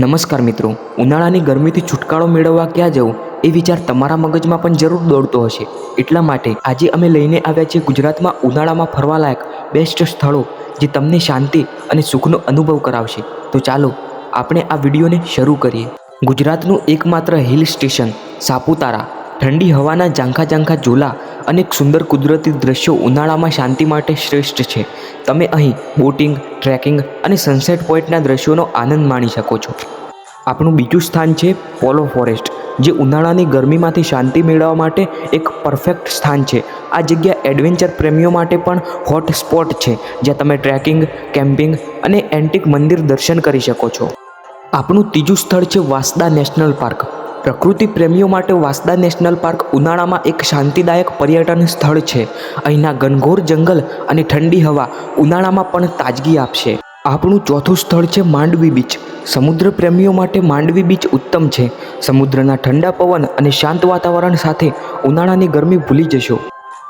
નમસ્કાર મિત્રો, ઉનાળાની ગરમીથી છુટકારો મેળવવા ક્યાં જવું? એ વિચાર તમારા મગજમાં પણ જરૂર દોડતો હશે. એટલા માટે આજે અમે લઈને આવ્યા છીએ ગુજરાતમાં ઉનાળામાં ફરવાલાયક બેસ્ટ સ્થળો, જે તમને શાંતિ અને સુખનો અનુભવ કરાવશે. તો ચાલો, આપણે આ વિડીયોને શરૂ કરીએ. ગુજરાતનું એકમાત્ર હિલ સ્ટેશન સાપુતારા. ઠંડી હવાના ઝાંખા ઝાંખા ઝોલા અને સુંદર કુદરતી દ્રશ્યો ઉનાળામાં શાંતિ માટે શ્રેષ્ઠ છે. તમે અહીં બોટિંગ, ટ્રેકિંગ અને સનસેટ પોઈન્ટના દ્રશ્યોનો આનંદ માણી શકો છો. આપણું બીજું સ્થાન છે પોલો ફોરેસ્ટ, જે ઉનાળાની ગરમીમાંથી શાંતિ મેળવવા માટે એક પરફેક્ટ સ્થાન છે. આ જગ્યા એડવેન્ચર પ્રેમીઓ માટે પણ હોટ સ્પોટ છે, જ્યાં તમે ટ્રેકિંગ, કેમ્પિંગ અને એન્ટિક મંદિર દર્શન કરી શકો છો. આપણું ત્રીજું સ્થળ છે વાંસદા નેશનલ પાર્ક પ્રકૃતિ પ્રેમીઓ માટે વાંસદા નેશનલ પાર્ક ઉનાળામાં એક શાંતિદાયક પર્યટન સ્થળ છે. અહીંના ઘનઘોર જંગલ અને ઠંડી હવા ઉનાળામાં પણ તાજગી આપશે. આપણું ચોથું સ્થળ છે માંડવી બીચ. સમુદ્ર પ્રેમીઓ માટે માંડવી બીચ ઉત્તમ છે. સમુદ્રના ઠંડા પવન અને શાંત વાતાવરણ સાથે ઉનાળાની ગરમી ભૂલી જશો.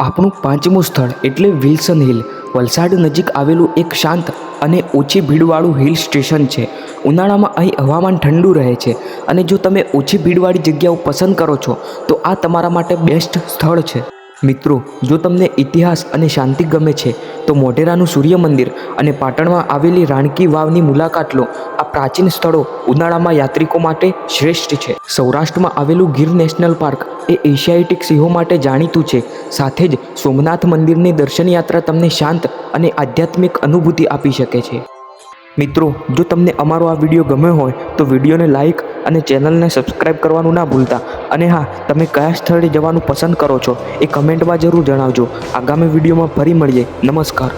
આપણું પાંચમું સ્થળ એટલે વિલ્સન હિલ. વલસાડ નજીક આવેલું એક શાંત અને ઓછી ભીડવાળું હિલ સ્ટેશન છે. ઉનાળામાં અહીં હવામાન ઠંડુ રહે છે અને જો તમે ઓછી ભીડવાળી જગ્યાઓ પસંદ કરો છો, તો આ તમારા માટે બેસ્ટ સ્થળ છે. મિત્રો, જો તમને ઇતિહાસ અને શાંતિ ગમે છે, તો મોઢેરાનું સૂર્ય મંદિર અને પાટણમાં આવેલી રાણકી વાવની મુલાકાત લો. આ પ્રાચીન સ્થળો ઉનાળામાં યાત્રિકો માટે શ્રેષ્ઠ છે. સૌરાષ્ટ્રમાં આવેલું ગીર નેશનલ પાર્ક એ એશિયાઇટિક સિંહો માટે જાણીતું છે. સાથે જ સોમનાથ મંદિરની દર્શન યાત્રા તમને શાંત અને આધ્યાત્મિક અનુભૂતિ આપી શકે છે. મિત્રો, જો તમને અમારો આ વીડિયો ગમ્યો હોય, તો વિડીયોને લાઇક અને ચેનલને સબસ્ક્રાઇબ કરવાનું ના ભૂલતા. અને હા, તમે કયા સ્થળે જવાનું પસંદ કરો છો એ કમેન્ટમાં જરૂર જણાવજો. આગામી વિડીયોમાં ફરી મળીએ. નમસ્કાર.